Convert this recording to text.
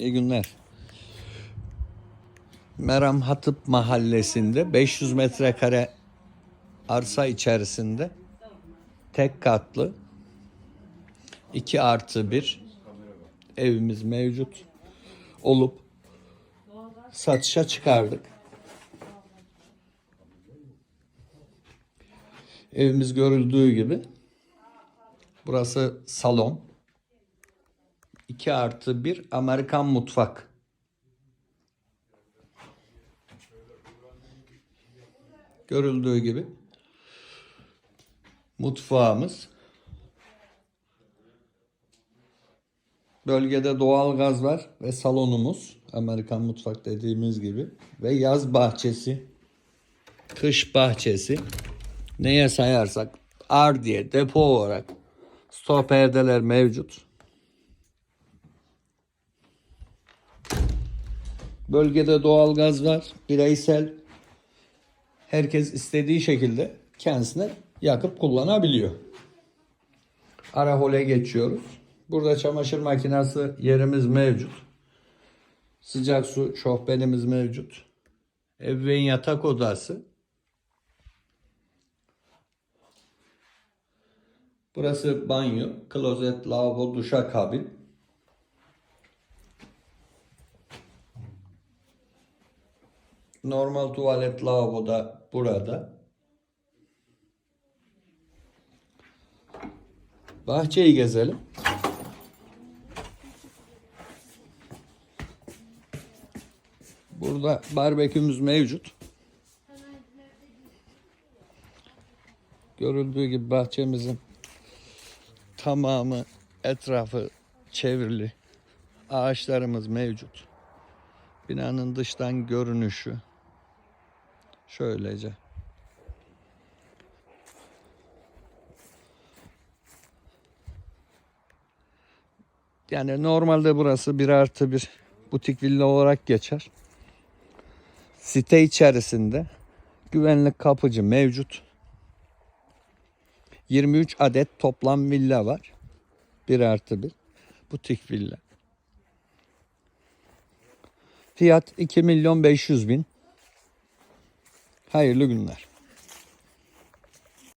İyi günler. Meram Hatıp mahallesinde 500 metrekare arsa içerisinde tek katlı 2 artı 1 evimiz mevcut olup satışa çıkardık. Evimiz görüldüğü gibi burası salon. 2 artı 1 Amerikan mutfak. Görüldüğü gibi mutfağımız. Bölgede doğal gaz var ve salonumuz Amerikan mutfak dediğimiz gibi ve yaz bahçesi, kış bahçesi neye sayarsak ardiye depo olarak stop mevcut. Bölgede doğal gaz var. Bireysel herkes istediği şekilde kendisine yakıp kullanabiliyor. Ara hole geçiyoruz. Burada çamaşır makinesi yerimiz mevcut. Sıcak su şofbenimiz mevcut. Ebeveyn yatak odası. Burası banyo, klozet, lavabo, duşakabin. Normal tuvalet lavabo da burada. Bahçeyi gezelim. Burada barbekümüz mevcut. Görüldüğü gibi bahçemizin tamamı etrafı çevrili. Ağaçlarımız mevcut. Binanın dıştan görünüşü şöylece. Yani normalde burası bir artı bir butik villa olarak geçer. Site içerisinde güvenlik kapıcı mevcut. 23 adet toplam villa var. Bir artı bir butik villa. Fiyat 2 milyon 500 bin. Hayırlı günler.